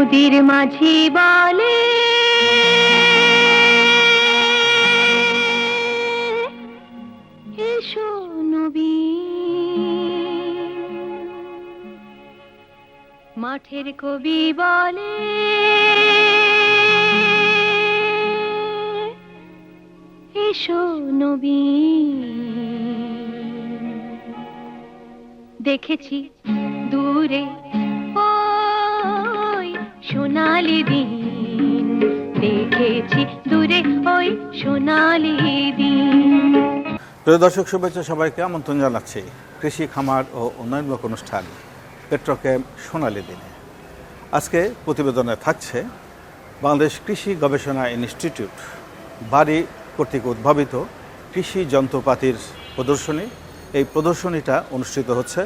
নদীর মাঝি বলে মাঠের কবি বলে এসো নবী। দেখেছি দূরে সোনালি দিন, দেখেছি দূরে ওই সোনালি দিন। প্রিয় দর্শক, শুভেচ্ছা সবাইকে আমন্ত্রণ জানাচ্ছি কৃষি, খামার ও উন্নয়নমূলক অনুষ্ঠান পেট্রোক্যাম সোনালি দিনে। আজকে প্রতিবেদনে থাকছে বাংলাদেশ কৃষি গবেষণা ইনস্টিটিউট, বাড়ি কর্তৃক উদ্ভাবিত কৃষি যন্ত্রপাতির প্রদর্শনী। এই প্রদর্শনীটা অনুষ্ঠিত হচ্ছে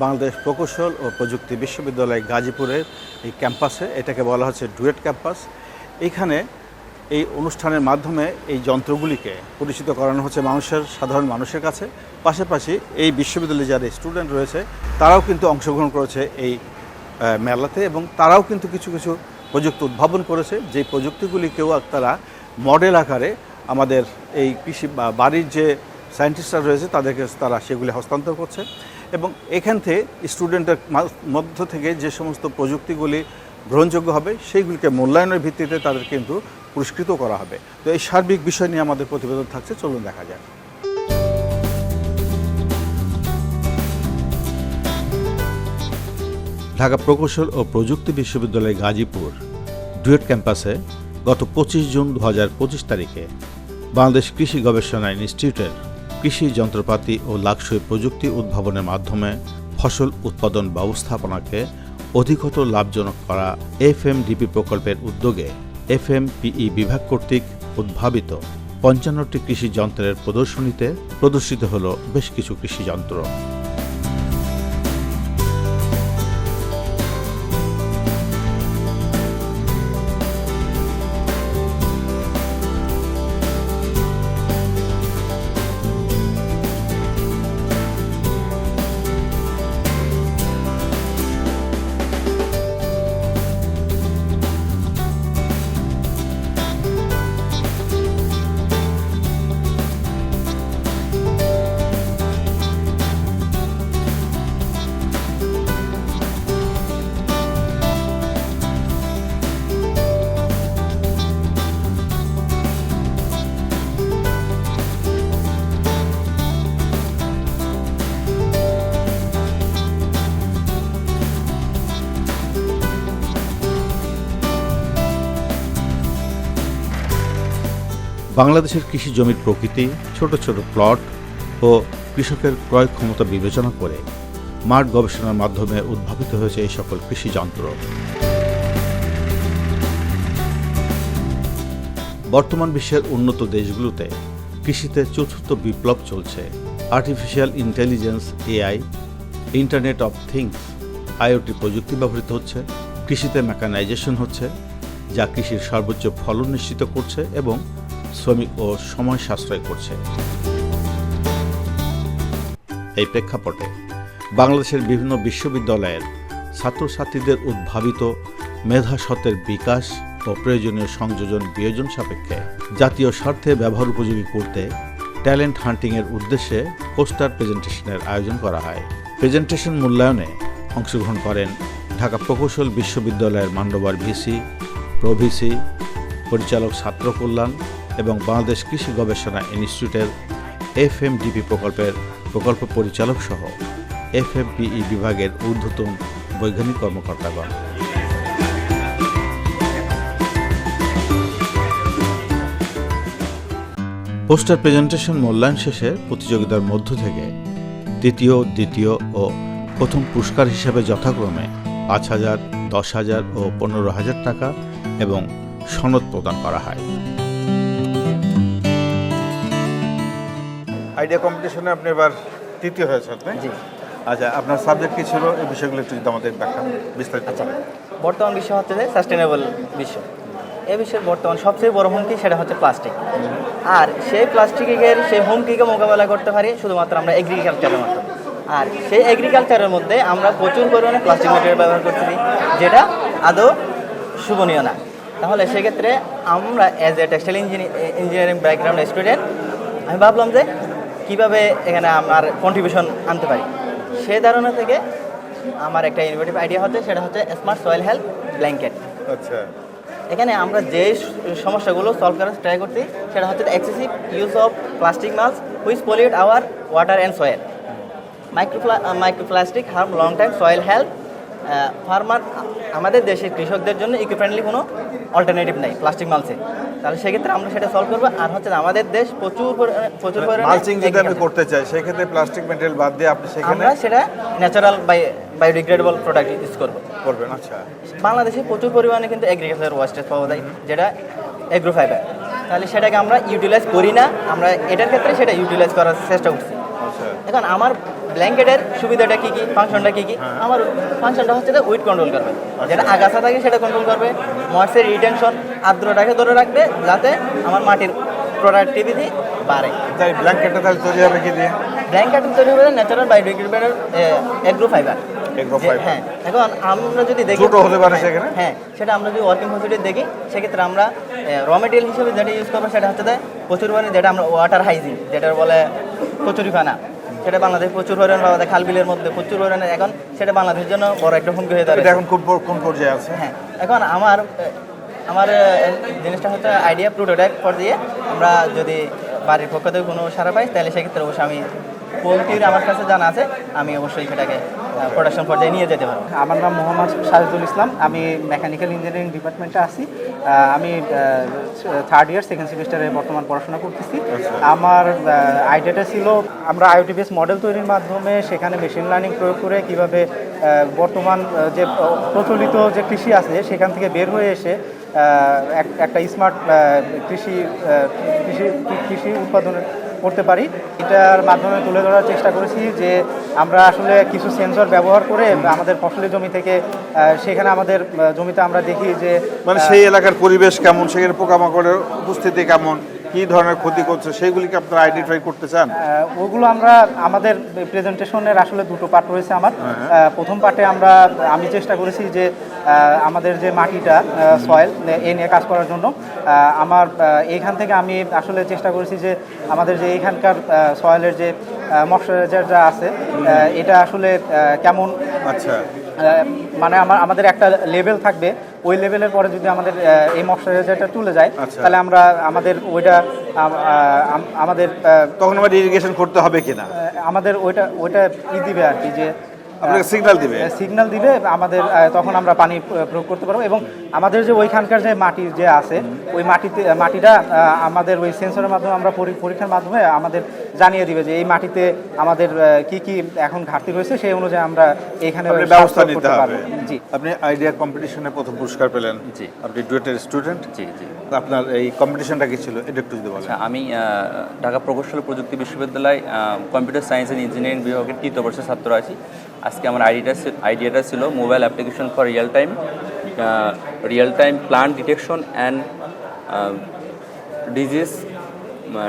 বাংলাদেশ প্রকৌশল ও প্রযুক্তি বিশ্ববিদ্যালয় গাজীপুরের এই ক্যাম্পাসে, এটাকে বলা হচ্ছে ডুয়েট ক্যাম্পাস। এইখানে এই অনুষ্ঠানের মাধ্যমে এই যন্ত্রগুলিকে পরিচিত করানো হচ্ছে মানুষের, সাধারণ মানুষের কাছে। পাশাপাশি এই বিশ্ববিদ্যালয়ে যারা স্টুডেন্ট রয়েছে, তারাও কিন্তু অংশগ্রহণ করেছে এই মেলাতে এবং তারাও কিন্তু কিছু কিছু প্রযুক্তি উদ্ভাবন করেছে। যে প্রযুক্তিগুলিকেও তারা মডেল আকারে আমাদের এই কৃষি বাড়ির যে সায়েন্টিস্টরা রয়েছে, তাদেরকে তারা সেগুলি হস্তান্তর করছে। এবং এখান থেকে স্টুডেন্টের মধ্য থেকে যে সমস্ত প্রযুক্তিগুলি গ্রহণযোগ্য হবে, সেইগুলিকে মূল্যায়নের ভিত্তিতে তাদের কিন্তু পুরস্কৃত করা হবে। তো এই সার্বিক বিষয় নিয়ে আমাদের প্রতিবেদন থাকছে, চলুন দেখা যাক। ঢাকা প্রকৌশল ও প্রযুক্তি বিশ্ববিদ্যালয় গাজীপুর ডুয়েট ক্যাম্পাসে গত পঁচিশ জুন দু তারিখে বাংলাদেশ কৃষি গবেষণা ইনস্টিটিউটের কৃষি যন্ত্রপাতি ও লাক্সই প্রযুক্তি উদ্ভাবনের মাধ্যমে ফসল উৎপাদন ব্যবস্থাপনাকে অধিকতর লাভজনক করা এফএমডিপি প্রকল্পের উদ্যোগে এফএমপিই বিভাগ কর্তৃক উদ্ভাবিত পঞ্চান্নটি কৃষি যন্ত্রের প্রদর্শনীতে প্রদর্শিত হল বেশ কিছু কৃষি যন্ত্র। বাংলাদেশের কৃষি জমির প্রকৃতি, ছোট ছোট প্লট ও কৃষকের ক্রয় ক্ষমতা বিবেচনা করে মাঠ গবেষণার মাধ্যমে উদ্ভাবিত হয়েছে এই সকল কৃষি যন্ত্র। বর্তমান বিশ্বের উন্নত দেশগুলোতে কৃষিতে চতুর্থ বিপ্লব চলছে। Artificial intelligence AI internet of things IoT প্রযুক্তি ব্যবহৃত হচ্ছে, কৃষিতে মেকানাইজেশন হচ্ছে, যা কৃষির সর্বোচ্চ ফলন নিশ্চিত করছে এবং শ্রমিক ও সময় সাশ্রয় করছে। এই প্রেক্ষাপটে বাংলাদেশের বিভিন্ন বিশ্ববিদ্যালয়ের ছাত্রছাত্রীদের উদ্ভাবিত মেধা মেধাসত্ত্বের বিকাশ ও প্রয়োজনীয় সংযোজন বিয়োজন সাপেক্ষে জাতীয় স্বার্থে ব্যবহার উপযোগী করতে ট্যালেন্ট হান্টিংয়ের উদ্দেশ্যে পোস্টার প্রেজেন্টেশনের আয়োজন করা হয়। প্রেজেন্টেশন মূল্যায়নে অংশগ্রহণ করেন ঢাকা প্রকৌশল বিশ্ববিদ্যালয়ের মান্ডবার ভিসি, প্রভিসি, পরিচালক ছাত্র কল্যাণ এবং বাংলাদেশ কৃষি গবেষণা ইনস্টিটিউটের এফএমডিপি প্রকল্পের প্রকল্প পরিচালক সহ এফএমপিই বিভাগের ঊর্ধ্বতন বৈজ্ঞানিক কর্মকর্তাগণ। পোস্টার প্রেজেন্টেশন মূল্যায়ন শেষে প্রতিযোগিতার মধ্য থেকে তৃতীয় দ্বিতীয় ও প্রথম পুরস্কার হিসাবে যথাক্রমে পাঁচ হাজার, দশ হাজার ও পনেরো হাজার টাকা এবং সনদ প্রদান করা হয়। আইডিয়া কম্পিটিশনে আপনি এবার তৃতীয় হয়েছেন জি। আচ্ছা আপনার সাবজেক্ট কি ছিল? এই বিষয়গুলো একটু যদি আমাদের ব্যাখ্যা বিস্তারিত আচ্ছা বর্তমান বিষয় হচ্ছে যে সাস্টেনেবল বিশ্ব এই বিশ্বের বর্তমান সবচেয়ে বড় হুমকি সেটা হচ্ছে প্লাস্টিক আর সেই প্লাস্টিকের সেই হুমকিকে মোকাবেলা করতে পারি শুধুমাত্র আমরা এগ্রিকালচারের মাধ্যমে। আর সেই এগ্রিকালচারের মধ্যে আমরা প্রচুর পরিমাণে প্লাস্টিক মেটেরিয়াল ব্যবহার করতেছি যেটা আদৌ শুভনীয় না। তাহলে সেক্ষেত্রে আমরা as a textile engineering background student আমি ভাবলাম যে কীভাবে এখানে আমার কন্ট্রিবিউশন আনতে পারি? সে ধারণা থেকে আমার একটা ইনোভেটিভ আইডিয়া হচ্ছে সেটা হচ্ছে স্মার্ট সয়েল হেলথ ব্ল্যাঙ্কেট আচ্ছা। এখানে আমরা যে সমস্যাগুলো সলভ করার ট্রাই করছি সেটা হচ্ছে excessive use of plastic mask which pollute our water and soil micro microplastic harm long time soil health farmer আমাদের দেশের কৃষকদের জন্য ইকো ফ্রেন্ডলি কোনো অল্টারনেটিভ নাই প্লাস্টিক মালসে তাহলে সেক্ষেত্রে আমরা সেটা সলভ করব। আর হচ্ছে আমাদের দেশ প্রচুর পরি- প্রচুর পরিমাণে মালচিং যদি আমি করতে চাই সেক্ষেত্রে প্লাস্টিক মেটেরিয়াল বাদ দিয়ে আপনি সেখানে আমরা সেটা natural by biodegradable product use করব। করবেন আচ্ছা। বাংলাদেশে প্রচুর পরিমাণে কিন্তু এগ্রিকালচার ওয়েস্টেজ পাওয়া যায় যেটা এগ্রো ফাইবার তাহলে সেটাকে আমরা ইউটিলাইজ করি না আমরা এটার ক্ষেত্রে সেটা ইউটিলাইজ করার চেষ্টা করছি। এখন আমার ব্ল্যাঙ্কেটের সুবিধাটা কী কী? ফাংশনটা কী কি? হ্যাঁ। আমার ফাংশনটা হচ্ছে উইট কন্ট্রোল করবে। যেটা আগাছা থাকে সেটা কন্ট্রোল করবে। মার্সের রিটেনশন আর্দ্রটাকে ধরে রাখবে যাতে আমার মাটির প্রোডাক্টিভিটি বাড়ে। তাই ব্ল্যাঙ্কেটটা তৈরি হবে কি দিয়ে? ব্ল্যাঙ্কেট তৈরি হবে ন্যাচারাল বায়োডিগ্রেডেবল এগ্রো ফাইবার হ্যাঁ এখন আমরা যদি দেখি ছোট হতে পারে সেখানে? হ্যাঁ সেটা আমরা যদি ওয়ার্কিং প্রসিডিউর দেখি সেক্ষেত্রে আমরা র মেটেরিয়াল হিসেবে যেটা ইউজ করব সেটা হচ্ছে প্রচুর পরিমাণে যেটা আমরা ওয়াটার হাইজিন যেটা বলে কচুরিপানা সেটা বাংলাদেশ প্রচুর পরিমাণে পাওয়া যায় খাল বিলের মধ্যে প্রচুর পরিমাণে এখন সেটা বাংলাদেশের জন্য বড় একটা হুমকি হয়ে এটা দাঁড়িয়েছে এখন কোন পর- কোন পর্যায়ে আছে? হ্যাঁ এখন আমার আমার জিনিসটা হচ্ছে আইডিয়া প্রোটোটাইপ দিয়ে আমরা যদি বাড়ির পক্ষ থেকে কোনো সারা পাই তাহলে সেক্ষেত্রে অবশ্যই আমি পোলট্রির আমার কাছে জানা আছে আমি অবশ্যই সেটাকে প্রোডাকশন পর্যায়ে নিয়ে যেতে পারব আমার নাম মোহাম্মদ সাজিদুল ইসলাম। আমি মেকানিক্যাল ইঞ্জিনিয়ারিং ডিপার্টমেন্টে আছি। আমি থার্ড ইয়ার সেকেন্ড সেমিস্টারে বর্তমান পড়াশোনা করতেছি। আমার আইডিয়াটা ছিল আমরা আইওটি বেস মডেল তৈরির মাধ্যমে সেখানে মেশিন লার্নিং প্রয়োগ করে কীভাবে বর্তমান যে প্রচলিত যে কৃষি আছে সেখান থেকে বের হয়ে এসে এক- একটা স্মার্ট কৃষি কৃষি কৃষি উৎপাদন করতে পারি। এটার মাধ্যমে তুলে ধরার চেষ্টা করেছি যে আমরা আসলে কিছু সেন্সর ব্যবহার করে আমাদের ফসলের জমি থেকে সেখানে আমাদের জমিতে আমরা দেখি যে মানে সেই এলাকার পরিবেশ কেমন? সেখানে পোকামাকড়ের উপস্থিতি কেমন? কি ধরনের ক্ষতি করছে সেইগুলিকে আপনারা আইডেন্টিফাই করতে চান? ওগুলো আমরা আমাদের প্রেজেন্টেশনের আসলে দুটো পার্ট রয়েছে আমার। হ্যাঁ। প্রথম পার্টে আমরা আমি চেষ্টা করেছি যে আমাদের যে মাটিটা সয়েল এ নিয়ে কাজ করার জন্য আমার আহ, এইখান থেকে আমি আসলে চেষ্টা করেছি যে আমাদের যে এখানকার সয়েলের যে ময়শ্চারাইজারটা আছে এটা আসলে কেমন আচ্ছা। মানে আমার আমাদের একটা লেভেল থাকবে ওই লেভেলের পরে যদি আমাদের এই ময়শ্চারাইজারটা তুলে যায় আচ্ছা। তাহলে আমরা আমাদের ওইটা আমাদের তখন আমাদের ইরিগেশন করতে হবে কিনা আমাদের ওইটা ওইটা ই দিবে আর কি যে আপনাকে সিগন্যাল দিবে। সিগন্যাল দিবে আমাদের তখন আমরা পানি প্রয়োগ করতে পারব এবং আমাদের যে ওইখানকার যে মাটি যে আছে ওই মাটিতে মাটিটা আমাদের ওই সেন্সরের মাধ্যমে আমরা পরী- পরীক্ষার মাধ্যমে আমাদের জানিয়ে দিবে যে এই মাটিতে আমাদের কি কি এখন ঘাটতি রয়েছে সেই অনুযায়ী আমরা এখানে ব্যবস্থা নিতে হবে। জি। আপনি আইডিয়া কম্পিটিশনে প্রথম পুরস্কার পেলেন। জি। আপনি ডুয়েটের স্টুডেন্ট জি জি। আপনার এই কম্পিটিশনটা কি ছিল? এটা একটু যদি বলেন। আচ্ছা আমি ঢাকা প্রকৌশল প্রযুক্তি বিশ্ববিদ্যালয় কম্পিউটার সায়েন্স অ্যান্ড ইঞ্জিনিয়ারিং বিভাগের তৃতীয় বর্ষের ছাত্র আছি। আজকে আমার আইডিয়াটা আইডিয়াটা ছিল mobile application for real time real time plant detection and disease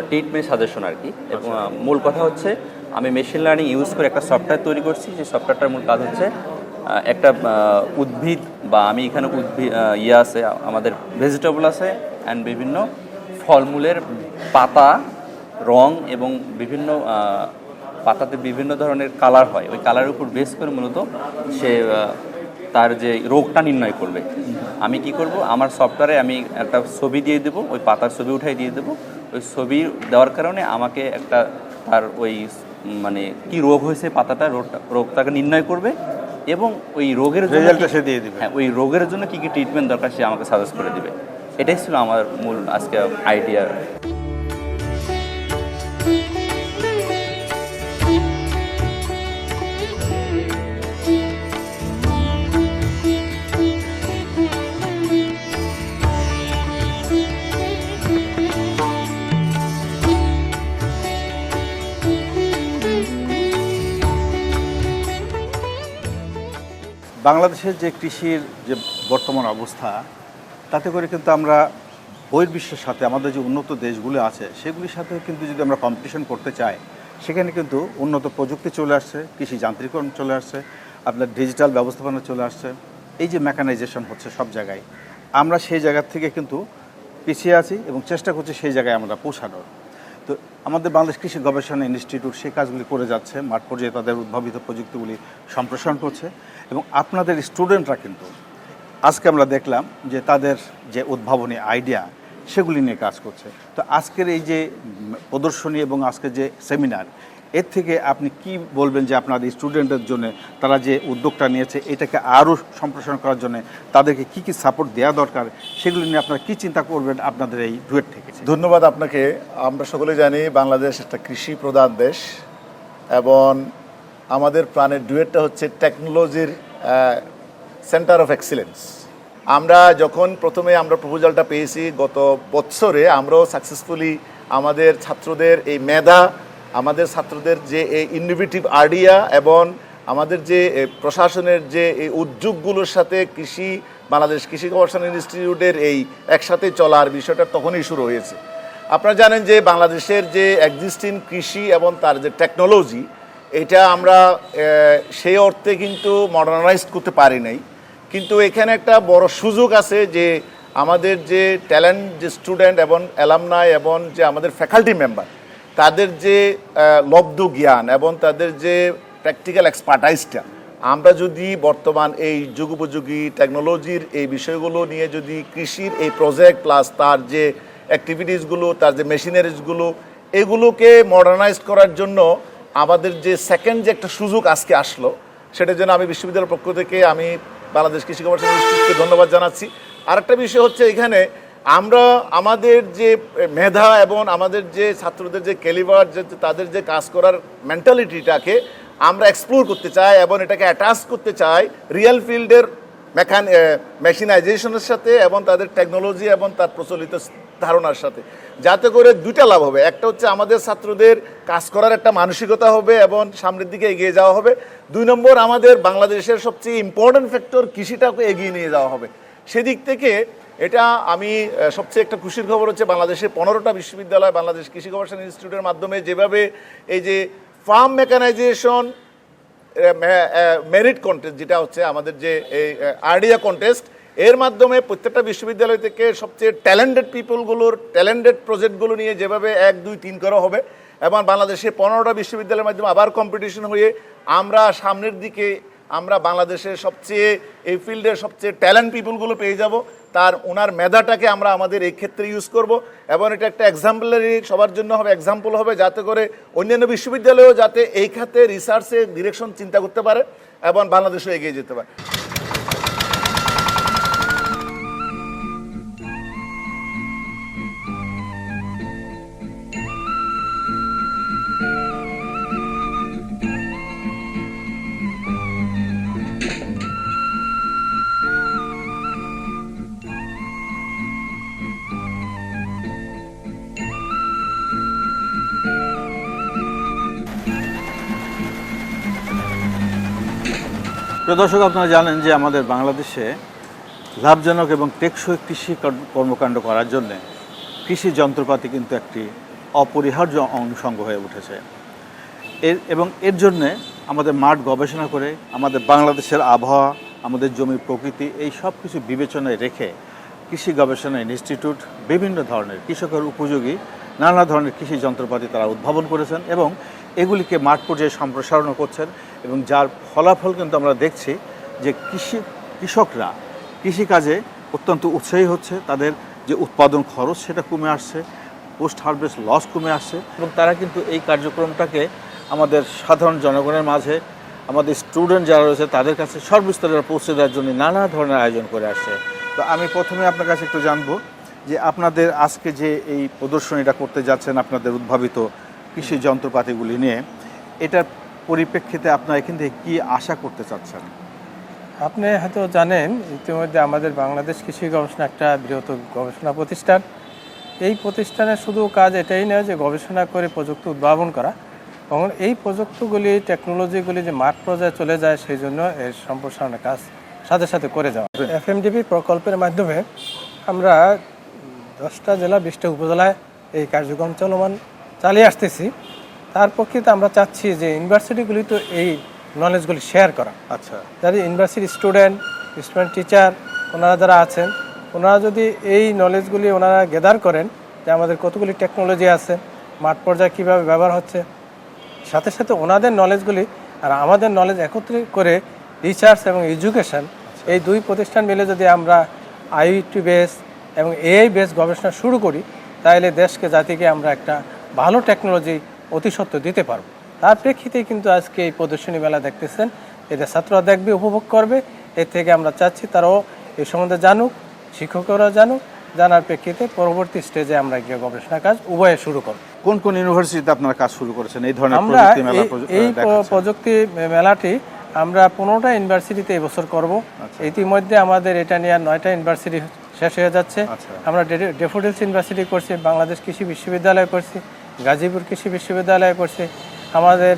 treatment suggestion আর কি। এবং মূল কথা হচ্ছে আমি মেশিন লার্নিং ইউজ করে একটা সফটওয়্যার তৈরি করছি, সেই সফটওয়্যারটার মূল কাজ হচ্ছে একটা উদ্ভিদ বা আমি এখানে উদ্ভিদ ইয়ে আছে আমাদের ভেজিটেবল আছে অ্যান্ড বিভিন্ন ফলমূলের পাতা, রং এবং বিভিন্ন পাতাতে বিভিন্ন ধরনের কালার হয়। ওই কালারের উপর বেস করে মূলত সে তার যে রোগটা নির্ণয় করবে। আমি কি করব? আমার সফটওয়্যারে আমি একটা ছবি দিয়ে দেবো ওই পাতার ছবি উঠাই দিয়ে দেবো। ওই ছবি দেওয়ার কারণে আমাকে একটা তার ওই মানে কি রোগ হয়েছে পাতাটা রোগটা রোগটাকে নির্ণয় করবে এবং ওই রোগের রেজাল্টটা সে দিয়ে দিবে। হ্যাঁ ওই রোগের জন্য কি কি ট্রিটমেন্ট দরকার সে আমাকে সাজেস্ট করে দিবে। এটাই ছিল আমার মূল আজকে আইডিয়া বাংলাদেশের যে কৃষির যে বর্তমান অবস্থা, তাতে করে কিন্তু আমরা বহির্বিশ্বের সাথে আমাদের যে উন্নত দেশগুলো আছে, সেগুলির সাথে কিন্তু যদি আমরা কম্পিটিশন করতে চাই, সেখানে কিন্তু উন্নত প্রযুক্তি চলে আসছে, কৃষি যান্ত্রিকরণ চলে আসছে, আপনার ডিজিটাল ব্যবস্থাপনা চলে আসছে, এই যে মেকানাইজেশন হচ্ছে সব জায়গায়। আমরা সেই জায়গা থেকে কিন্তু পিছিয়ে আছি এবং চেষ্টা করছি সেই জায়গায় আমরা পৌঁছানোর। তো আমাদের বাংলাদেশ কৃষি গবেষণা ইনস্টিটিউট সেই কাজগুলি করে যাচ্ছে, মাঠ পর্যায়ে তাদের উদ্ভাবিত প্রযুক্তিগুলি সম্প্রসারণ করছে। এবং আপনাদের স্টুডেন্টরা কিন্তু আজকে আমরা দেখলাম যে তাদের যে উদ্ভাবনী আইডিয়া, সেগুলি নিয়ে কাজ করছে। তো আজকের এই যে প্রদর্শনী এবং আজকের যে সেমিনার, এর থেকে আপনি কি বলবেন যে আপনাদের স্টুডেন্টদের জন্য, তারা যে উদ্যোগটা নিয়েছে, এটাকে আরও সম্প্রসারণ করার জন্য তাদেরকে কি কি সাপোর্ট দেওয়া দরকার, সেগুলি নিয়ে আপনারা কী চিন্তা করবেন আপনাদের এই ডুয়েট থেকে? ধন্যবাদ আপনাকে। আমরা সকলে জানি বাংলাদেশ একটা কৃষি প্রধান দেশ এবং আমাদের প্রাণের ডুয়েটটা হচ্ছে টেকনোলজির সেন্টার অফ এক্সিলেন্স আমরা যখন প্রথমে আমরা প্রপোজালটা পেয়েছি গত বছরে আমরাও সাকসেসফুলি আমাদের ছাত্রদের এই মেধা, আমাদের ছাত্রদের যে এই ইনোভেটিভ আইডিয়া এবং আমাদের যে প্রশাসনের যে এই উদ্যোগগুলোর সাথে কৃষি, বাংলাদেশ কৃষি গবেষণা ইনস্টিটিউটের এই একসাথে চলার বিষয়টা তখনই শুরু হয়েছে। আপনারা জানেন যে বাংলাদেশের যে এক্সিস্টিং কৃষি এবং তার যে টেকনোলজি এটা আমরা সেই অর্থে কিন্তু মডার্নাইজ করতে পারি নাই। কিন্তু এখানে একটা বড় সুযোগ আছে যে আমাদের যে ট্যালেন্ট যে স্টুডেন্ট এবং অ্যালামনাই এবং যে আমাদের ফ্যাকাল্টি মেম্বার তাদের যে লব্ধ জ্ঞান এবং তাদের যে প্র্যাকটিক্যাল এক্সপার্টাইজটা আমরা যদি বর্তমান এই যুগোপযোগী টেকনোলজির এই বিষয়গুলো নিয়ে যদি কৃষির এই প্রজেক্ট প্লাস তার যে অ্যাক্টিভিটিসগুলো তার যে মেশিনারিজগুলো এগুলোকে মডার্নাইজ করার জন্য আমাদের যে সেকেন্ড যে একটা সুযোগ আজকে আসলো, সেটার জন্য আমি বিশ্ববিদ্যালয়ের পক্ষ থেকে আমি বাংলাদেশ কৃষি গবেষণা ধন্যবাদ জানাচ্ছি। আরেকটা বিষয় হচ্ছে এখানে আমরা আমাদের যে মেধা এবং আমাদের যে ছাত্রদের যে ক্যালিভার যে তাদের যে কাজ করার মেন্টালিটিটাকে আমরা এক্সপ্লোর করতে চাই এবং এটাকে অ্যাটাচ করতে চাই রিয়েল ফিল্ডের মেকান মেশিনাইজেশনের সাথে এবং তাদের টেকনোলজি এবং তার প্রচলিত ধারণার সাথে। যাতে করে দুইটা লাভ হবে। একটা হচ্ছে আমাদের ছাত্রদের কাজ করার একটা মানসিকতা হবে এবং সামনের দিকে এগিয়ে যাওয়া হবে। দুই নম্বর, আমাদের বাংলাদেশের সবচেয়ে ইম্পর্ট্যান্ট ফ্যাক্টর কৃষিটাকে এগিয়ে নিয়ে যাওয়া হবে। সেদিক থেকে এটা আমি সবচেয়ে একটা খুশির খবর হচ্ছে বাংলাদেশের পনেরোটা বিশ্ববিদ্যালয়, বাংলাদেশ কৃষি গবেষণা ইনস্টিটিউটের মাধ্যমে যেভাবে এই যে ফার্ম মেকানাইজেশন মেরিট কন্টেস্ট যেটা হচ্ছে আমাদের যে এই আইডিয়া কন্টেস্ট এর মাধ্যমে প্রত্যেকটা বিশ্ববিদ্যালয় থেকে সবচেয়ে ট্যালেন্টেড পিপলগুলোর ট্যালেন্টেড প্রজেক্টগুলো নিয়ে যেভাবে এক, দুই, তিন করা হবে, এবং বাংলাদেশে পনেরোটা বিশ্ববিদ্যালয়ের মাধ্যমে আবার কম্পিটিশন হয়ে আমরা সামনের দিকে আমরা বাংলাদেশের সবচেয়ে এই ফিল্ডের সবচেয়ে ট্যালেন্ট পিপলগুলো পেয়ে যাব। তার ওনার মেধাটাকে আমরা আমাদের এই ক্ষেত্রে ইউজ করব, এবং এটা একটা এক্সাম্পলারি সবার জন্য হবে এক্সাম্পল হবে, যাতে করে অন্যান্য বিশ্ববিদ্যালয়েও যাতে এই খাতে রিসার্চে ডিরেকশন চিন্তা করতে পারে, এবং বাংলাদেশও এগিয়ে যেতে পারে। প্রিয় দর্শক, আপনারা জানেন যে আমাদের বাংলাদেশে লাভজনক এবং টেকসই কৃষি কর্মকাণ্ড করার জন্য কৃষি যন্ত্রপাতি কিন্তু একটি অপরিহার্য অনুষঙ্গ হয়ে উঠেছে। এর, এবং এর জন্যে আমাদের মাঠ গবেষণা করে আমাদের বাংলাদেশের আবহাওয়া, আমাদের জমির প্রকৃতি, এই সব কিছু বিবেচনায় রেখে কৃষি গবেষণা ইনস্টিটিউট বিভিন্ন ধরনের কৃষকের উপযোগী নানা ধরনের কৃষি যন্ত্রপাতি তারা উদ্ভাবন করেছেন এবং এগুলিকে মাঠ পর্যায়ে সম্প্রসারণও করছেন এবং যার ফলাফল কিন্তু আমরা দেখছি যে কৃষি কৃষকরা কৃষিকাজে অত্যন্ত উৎসাহী হচ্ছে। তাদের যে উৎপাদন খরচ সেটা কমে আসছে, পোস্ট হারভেস্ট লস কমে আসছে এবং তারা কিন্তু এই কার্যক্রমটাকে আমাদের সাধারণ জনগণের মাঝে, আমাদের স্টুডেন্ট যারা রয়েছে তাদের কাছে সর্বস্তরে পৌঁছে দেওয়ার জন্য নানা ধরনের আয়োজন করে আসছে। তো আমি প্রথমে আপনার কাছে একটু জানব যে আপনাদের আজকে যে এই প্রদর্শনীটা করতে যাচ্ছেন, আপনাদের উদ্ভাবিত কৃষি যন্ত্রপাতিগুলি নিয়ে, এটার পরিপ্রেক্ষিতে আপনার এখান থেকে কী আশা করতে চাচ্ছেন? আপনি হয়তো জানেন, ইতিমধ্যে আমাদের বাংলাদেশ কৃষি গবেষণা একটা বৃহত্তর গবেষণা প্রতিষ্ঠান। এই প্রতিষ্ঠানের শুধু কাজ এটাই নয় যে গবেষণা করে প্রযুক্তি উদ্ভাবন করা। এবং এই প্রযুক্তিগুলি, টেকনোলজিগুলি যে মাঠ পর্যায়ে চলে যায়, সেই জন্য এর সম্প্রসারণের কাজ সাথে সাথে করে যাওয়া এফএমডিপি প্রকল্পের মাধ্যমে আমরা দশটা জেলা, বিশটা উপজেলায় এই কার্যক্রম চলমান চালিয়ে আসতেছি। তার পক্ষে তো আমরা চাচ্ছি যে ইউনিভার্সিটিগুলি তো এই নলেজগুলি শেয়ার করা। আচ্ছা। যাদের ইউনিভার্সিটির স্টুডেন্ট স্টুডেন্ট টিচার ওনারা যারা আছেন ওনারা যদি এই নলেজগুলি ওনারা গেদার করেন যে আমাদের কতগুলি টেকনোলজি আছে মাঠ পর্যায়ে কীভাবে ব্যবহার হচ্ছে সাথে সাথে ওনাদের নলেজগুলি আর আমাদের নলেজ একত্রিত করে রিসার্চ এবং এডুকেশন এই দুই প্রতিষ্ঠান মিলে যদি আমরা আইটি বেস এবং এআই বেস গবেষণা শুরু করি তাহলে দেশকে জাতিকে আমরা একটা ভালো টেকনোলজি অতি সত্ত্বর দিতে পারব। তার প্রেক্ষিতে কিন্তু আজকে এই প্রদর্শনী মেলা দেখতেছেন। এতে ছাত্ররা দেখবে উপভোগ করবে। এর থেকে আমরা চাচ্ছি তারাও এ সম্বন্ধে জানুক শিক্ষকরা জানুক। জানার প্রেক্ষিতে পরবর্তী স্টেজে আমরা গিয়ে গবেষণা কাজ উভয়ে শুরু করব। কোন কোন ইউনিভার্সিটিতে আপনারা কাজ শুরু করেছেন? এই ধরনের আমরা এই-? প্রযুক্তি মেলাটি আমরা পনেরোটা ইউনিভার্সিটিতে এবছর করব। আচ্ছা। ইতিমধ্যে আমাদের এটা নিয়ে নয়টা ইউনিভার্সিটি শেষ হয়ে যাচ্ছে। আচ্ছা। আমরা ডেফোডিলস ইউনিভার্সিটি করছি বাংলাদেশ কৃষি বিশ্ববিদ্যালয় করছি। গাজীপুর কৃষি বিশ্ববিদ্যালয়ে করছি আমাদের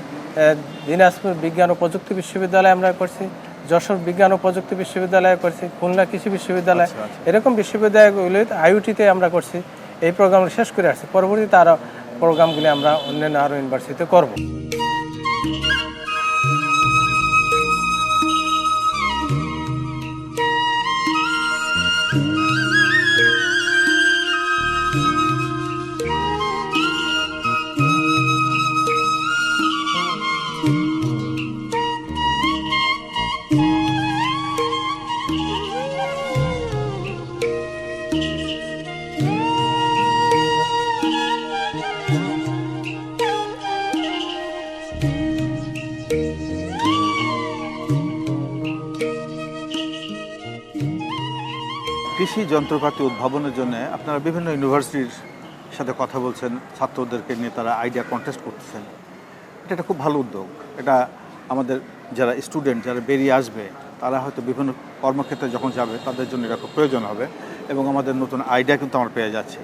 দিনাজপুর বিজ্ঞান ও প্রযুক্তি বিশ্ববিদ্যালয়ে আমরা করছি যশোর বিজ্ঞান ও প্রযুক্তি বিশ্ববিদ্যালয়ে করছি খুলনা কৃষি বিশ্ববিদ্যালয় আচ্ছা, এরকম বিশ্ববিদ্যালয়গুলিতে আইউটিতে আমরা করছি এই প্রোগ্রামটা শেষ করে আসছি পরবর্তীতে আরও প্রোগ্রামগুলি আমরা অন্যান্য আরও ইউনিভার্সিটিতে করব। কৃষি যন্ত্রপাতি উদ্ভাবনের জন্য আপনারা বিভিন্ন ইউনিভার্সিটির সাথে কথা বলছেন, ছাত্রদেরকে নিয়ে তারা আইডিয়া কন্টেস্ট করতেছেন। এটা একটা খুব ভালো উদ্যোগ। এটা আমাদের যারা স্টুডেন্ট যারা বেরিয়ে আসবে, তারা হয়তো বিভিন্ন কর্মক্ষেত্রে যখন যাবে, তাদের জন্য এটা খুব প্রয়োজন হবে এবং আমাদের নতুন আইডিয়া কিন্তু আমরা পেয়ে যাচ্ছে।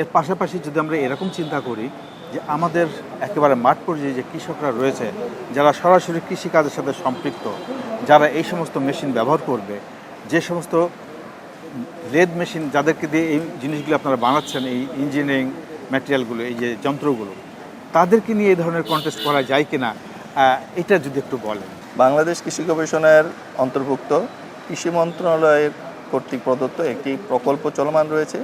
এর পাশাপাশি যদি আমরা এরকম চিন্তা করি যে আমাদের একেবারে মাঠ পর্যায়ে যে কৃষকরা রয়েছে, যারা সরাসরি কৃষিকাজের সাথে সম্পৃক্ত, যারা এই সমস্ত মেশিন ব্যবহার করবে, যে সমস্ত লেদ মেশিন যাদেরকে দিয়ে এই জিনিসগুলো আপনারা বানাচ্ছেন এই ইঞ্জিনিয়ারিং ম্যাটেরিয়ালগুলো এই যে যন্ত্রগুলো তাদেরকে নিয়ে এই ধরনের কন্টেস্ট করা যায় কিনা আহ, এটা যদি একটু বলেন। বাংলাদেশ কৃষি গবেষণার অন্তর্ভুক্ত কৃষি মন্ত্রণালয়ের কর্তৃক প্রদত্ত একটি প্রকল্প চলমান রয়েছে।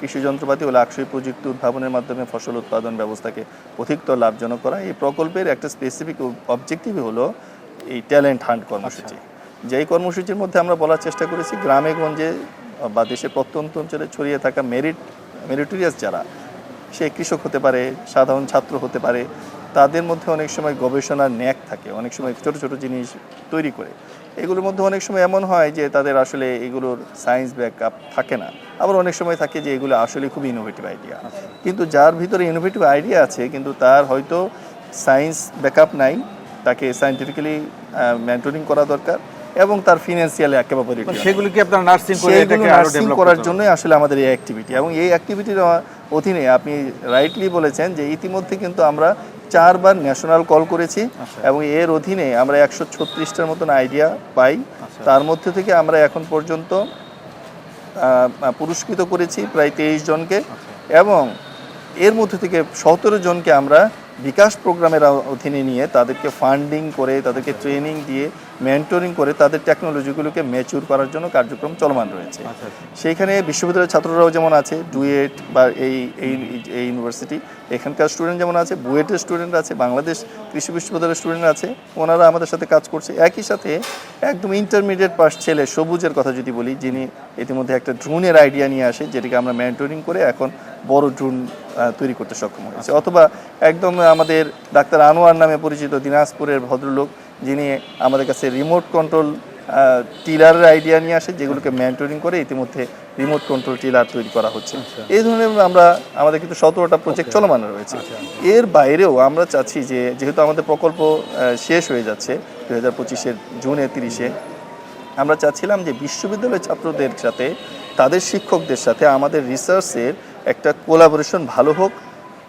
কৃষি যন্ত্রপাতি ও লাক্সই প্রযুক্তি উদ্ভাবনের মাধ্যমে ফসল উৎপাদন ব্যবস্থাকে অধিকতর লাভজনক করা। এই প্রকল্পের একটা স্পেসিফিক অবজেক্টিভ হলো এই ট্যালেন্ট হান্ট কর্মসূচি। যেই কর্মসূচির মধ্যে আমরা বলার চেষ্টা করেছি গ্রামে গঞ্জে বা দেশের প্রত্যন্ত অঞ্চলে ছড়িয়ে থাকা মেরিট, মেরিটোরিয়াস যারা, সে কৃষক হতে পারে, সাধারণ ছাত্র হতে পারে, তাদের মধ্যে অনেক সময় গবেষণার ন্যাক থাকে, অনেক সময় ছোট ছোট জিনিস তৈরি করে। এগুলোর মধ্যে অনেক সময় এমন হয় যে তাদের আসলে এগুলোর সায়েন্স ব্যাকআপ থাকে না। আবার অনেক সময় থাকে যে এগুলো আসলে খুব ইনোভেটিভ আইডিয়া কিন্তু যার ভিতরে ইনোভেটিভ আইডিয়া আছে, কিন্তু তার হয়তো সায়েন্স ব্যাকআপ নাই, তাকে সায়েন্টিফিক্যালি মেন্টরিং করা দরকার। এবং তার ফিনান্সিয়ালি একেবারে সেগুলি কি আপনারা নার্সিং করে এটাকে আরও ডেভেলপ করার জন্যই আসলে আমাদের এই অ্যাক্টিভিটি এবং এই অ্যাক্টিভিটির অধীনে আপনি রাইটলি বলেছেন যে ইতিমধ্যে কিন্তু আমরা চারবার ন্যাশনাল কল করেছি এবং এর অধীনে আমরা একশো ছত্রিশটার মতন আইডিয়া পাই। তার মধ্যে থেকে আমরা এখন পর্যন্ত পুরস্কৃত করেছি প্রায় তেইশ জনকে এবং এর মধ্যে থেকে সতেরো জনকে আমরা বিকাশ প্রোগ্রামের অধীনে নিয়ে তাদেরকে ফান্ডিং করে তাদেরকে ট্রেনিং দিয়ে মেন্টরিং করে তাদের টেকনোলজিগুলোকে ম্যাচিউর করার জন্য কার্যক্রম চলমান রয়েছে। আচ্ছা, সেইখানে বিশ্ববিদ্যালয়ের ছাত্ররাও যেমন আছে ডুয়েট বা এই এই এই ইউনিভার্সিটি এখানকার স্টুডেন্ট যেমন আছে বুয়েটের স্টুডেন্ট আছে বাংলাদেশ কৃষি বিশ্ববিদ্যালয়ের স্টুডেন্ট আছে ওনারা আমাদের সাথে কাজ করছে। একই সাথে একদম ইন্টারমিডিয়েট পাস ছেলে সবুজের কথা যদি বলি যিনি ইতিমধ্যে একটা ড্রোনের আইডিয়া নিয়ে আসে যেটাকে আমরা মেন্টরিং করে এখন বড় ড্রোন তৈরি করতে সক্ষম হয়েছে। অথবা একদম আমাদের ডাক্তার আনোয়ার নামে পরিচিত দিনাজপুরের ভদ্রলোক যিনি আমাদের কাছে রিমোট কন্ট্রোল টিলারের আইডিয়া নিয়ে আসে যেগুলোকে মেন্টরিং করে ইতিমধ্যে রিমোট কন্ট্রোল টিলার তৈরি করা হচ্ছে। এই ধরনের আমরা আমাদের কিন্তু সতেরোটা প্রজেক্ট চলমান রয়েছে। এর বাইরেও আমরা চাচ্ছি যে যেহেতু আমাদের প্রকল্প শেষ হয়ে যাচ্ছে দু হাজার পঁচিশের জুনে তিরিশে আমরা চাচ্ছিলাম যে বিশ্ববিদ্যালয়ের ছাত্রদের সাথে তাদের শিক্ষকদের সাথে আমাদের রিসার্চের একটা কোলাবোরেশন ভালো হোক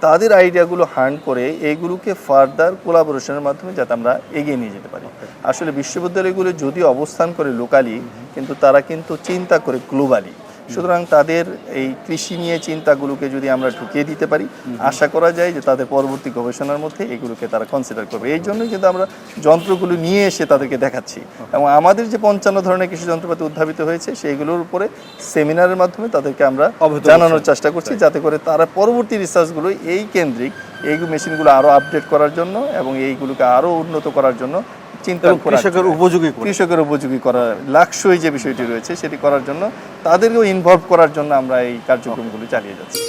তাদের আইডিয়াগুলো হ্যান্ড করে এইগুলোকে ফার্দার কোলাবোরেশনের মাধ্যমে যাতে আমরা এগিয়ে নিয়ে যেতে পারি। আসলে বিশ্ববিদ্যালয়গুলো যদি অবস্থান করে লোকালি কিন্তু তারা কিন্তু চিন্তা করে গ্লোবালি। সুতরাং তাদের এই কৃষি নিয়ে চিন্তাগুলোকে যদি আমরা ঢুকিয়ে দিতে পারি আশা করা যায় যে তাদের পরবর্তী গবেষণার মধ্যে এগুলোকে তারা কনসিডার করবে। এই জন্যই কিন্তু আমরা যন্ত্রগুলো নিয়ে এসে তাদেরকে দেখাচ্ছি। এবং আমাদের যে পঞ্চান্ন ধরনের কৃষি যন্ত্রপাতি উদ্ভাবিত হয়েছে সেইগুলোর উপরে সেমিনারের মাধ্যমে তাদেরকে আমরা জানানোর চেষ্টা করছি যাতে করে তারা পরবর্তী রিসার্চগুলো এই কেন্দ্রিক এই মেশিনগুলো আরও আপডেট করার জন্য এবং এইগুলোকে আরও উন্নত করার জন্য চিন্তা কৃষকের উপযোগী কৃষকের উপযোগী করা লাক্সই যে বিষয়টি রয়েছে সেটি করার জন্য তাদেরকেও ইনভলভ করার জন্য আমরা এই কার্যক্রমগুলো চালিয়ে যাচ্ছি।